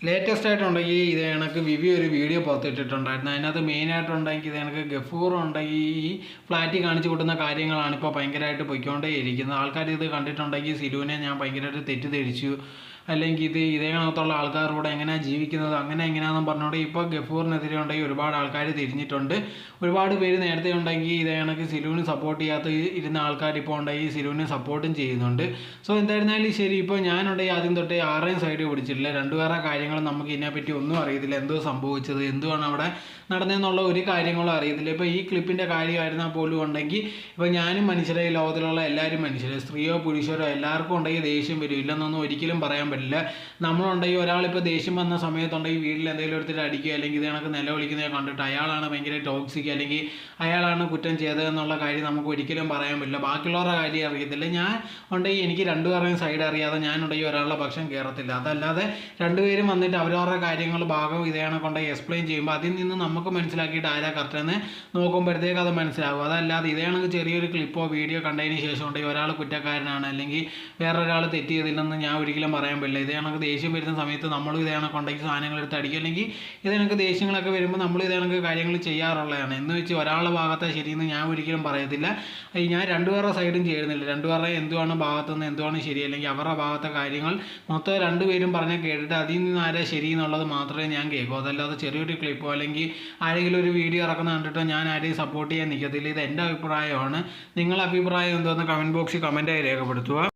Latest ആയിട്ടുണ്ടെങ്കിൽ ഇത് കണക്ക് വിവി ഒരു വീഡിയോ പുറത്തിട്ടിട്ടുണ്ടായിരുന്നു അതിനകത്ത് മെയിനായിട്ടുണ്ടെങ്കിൽ ഇത് കണക്ക് ഗഫൂർ ഉണ്ടെങ്കിൽ ഈ ഫ്ലാറ്റിൽ കാണിച്ചു കൊടുക്കുന്ന കാര്യങ്ങളാണ് ഇപ്പോൾ ഭയങ്കരമായിട്ട് പൊയ്ക്കൊണ്ടേ ഇരിക്കുന്നത് ആൾക്കാർ ഇത് കണ്ടിട്ടുണ്ടെങ്കിൽ സിരുവിനെ ഞാൻ ഭയങ്കരമായിട്ട് തെറ്റിദ്ധരിച്ചു. അല്ലെങ്കിൽ ഇത് ഇതേ കണക്കത്തുള്ള ആൾക്കാരോട് എങ്ങനെയാണ് ജീവിക്കുന്നത് അങ്ങനെ എങ്ങനെയാണെന്ന് പറഞ്ഞുകൊണ്ട് ഇപ്പോൾ ഗഫൂറിനെതിരെ ഉണ്ടെങ്കിൽ ഒരുപാട് ആൾക്കാർ തിരിഞ്ഞിട്ടുണ്ട്. ഒരുപാട് പേര് നേരത്തെ ഉണ്ടെങ്കിൽ ഇതേ കണക്ക് സിലുവിന് സപ്പോർട്ട് ചെയ്യാത്ത ഇരുന്ന ആൾക്കാർ ഇപ്പോൾ ഉണ്ടെങ്കിൽ സിലുവിനെ സപ്പോർട്ടും ചെയ്യുന്നുണ്ട്. സോ എന്തായിരുന്നാലും ശരി ഇപ്പോൾ ഞാനുണ്ടെങ്കിൽ ആദ്യം തൊട്ടേ ആരെയും സൈഡ് പിടിച്ചിട്ടില്ല. രണ്ടു വേറെ കാര്യങ്ങൾ നമുക്ക് ഇതിനെപ്പറ്റി ഒന്നും അറിയത്തില്ല. എന്തോ സംഭവിച്ചത് എന്തുവാണ് അവിടെ നടന്നതെന്നുള്ള ഒരു കാര്യങ്ങളും അറിയത്തില്ല. ഇപ്പോൾ ഈ ക്ലിപ്പിന്റെ കാര്യമായിരുന്നാൽ പോലും ഉണ്ടെങ്കിൽ ഇപ്പോൾ ഞാനും മനുഷ്യരെ ലോകത്തിലുള്ള എല്ലാവരും മനുഷ്യരെ. സ്ത്രീയോ പുരുഷരോ എല്ലാവർക്കും ഉണ്ടെങ്കിൽ ദേഷ്യം വരും. ഇല്ലെന്നൊന്നും ഒരിക്കലും പറയാൻ പറ്റില്ല. നമ്മളുണ്ടെങ്കിൽ ഒരാളിപ്പോൾ ദേഷ്യം വന്ന സമയത്തുണ്ടെങ്കിൽ വീട്ടിൽ എന്തെങ്കിലും എടുത്തിട്ട് അടിക്കുക അല്ലെങ്കിൽ ഇത് കണക്ക് നിലവിളിക്കുന്നത് കണ്ടിട്ട് അയാളാണ് ഭയങ്കര ടോക്സിക് അല്ലെങ്കിൽ അയാളാണ് കുറ്റം ചെയ്തതെന്നുള്ള കാര്യം നമുക്ക് ഒരിക്കലും പറയാൻ പറ്റില്ല. ബാക്കിയുള്ളവരുടെ കാര്യം അറിയത്തില്ല. ഞാൻ ഉണ്ടെങ്കിൽ എനിക്ക് രണ്ടുപേരുടെയും സൈഡ് അറിയാതെ ഞാൻ ഉണ്ടെങ്കിൽ ഒരാളുടെ പക്ഷം കയറത്തില്ല അതല്ലാതെ രണ്ടുപേരും വന്നിട്ട് അവരവരുടെ കാര്യങ്ങൾ ഭാഗം ഇതേ കൊണ്ടുപോയി എക്സ്പ്ലെയിൻ ചെയ്യുമ്പോൾ അതിൽ നിന്ന് നമുക്ക് മനസ്സിലാക്കിയിട്ട് ആരാ കറക്റ്റെന്ന് നോക്കുമ്പോഴത്തേക്ക് അത് മനസ്സിലാകും. അതല്ലാതെ ഇതേ കണക്ക് ചെറിയൊരു ക്ലിപ്പോ വീഡിയോ കണ്ടതിന് ശേഷം ഉണ്ടെങ്കിൽ ഒരാൾ കുറ്റക്കാരനാണ് അല്ലെങ്കിൽ വേറൊരാൾ തെറ്റ് ചെയ്തില്ലെന്ന് ഞാൻ ഒരിക്കലും പറയാൻ പറ്റില്ല ഇതേ കണക്ക് ദേഷ്യം വരുന്ന സമയത്ത് നമ്മളും ഇതേ കണക്ക് ഉണ്ടെങ്കിൽ സാധനങ്ങൾ എടുത്ത് അടിക്കും. അല്ലെങ്കിൽ ഇതേ കണക്ക് ദേഷ്യങ്ങളൊക്കെ വരുമ്പോൾ നമ്മൾ ഇതേ കണക്ക് കാര്യങ്ങൾ ചെയ്യാറുള്ളതാണ്. എന്ന് വെച്ച് ഒരാളുടെ ഭാഗത്തെ ശരിയെന്ന് ഞാൻ ഒരിക്കലും പറയത്തില്ല. ഞാൻ രണ്ടുപേരുടെ സൈഡും ചെയ്യുന്നില്ല രണ്ടുപേരുടെ എന്തുവാണ് ഭാഗത്തുനിന്ന് എന്തുവാണ് ശരി അല്ലെങ്കിൽ അവരുടെ ഭാഗത്തെ കാര്യങ്ങൾ മൊത്തം രണ്ടുപേരും പറഞ്ഞാൽ കേട്ടിട്ട് അതിൽ നിന്ന് ആരാ ശരി എന്നുള്ളത് മാത്രമേ ഞാൻ കേൾക്കൂ അതല്ലാതെ ചെറിയൊരു ക്ലിപ്പോ അല്ലെങ്കിൽ ആരെങ്കിലും ഒരു വീഡിയോ ഇറക്കുന്ന കണ്ടിട്ട് ഞാൻ ആരെയും സപ്പോർട്ട് ചെയ്യാൻ നിൽക്കത്തില്ല ഇത് എന്റെ അഭിപ്രായമാണ്. നിങ്ങളുടെ അഭിപ്രായം എന്തോന്ന് കമന്റ് ബോക്സിൽ കമന്റായി രേഖപ്പെടുത്തുക.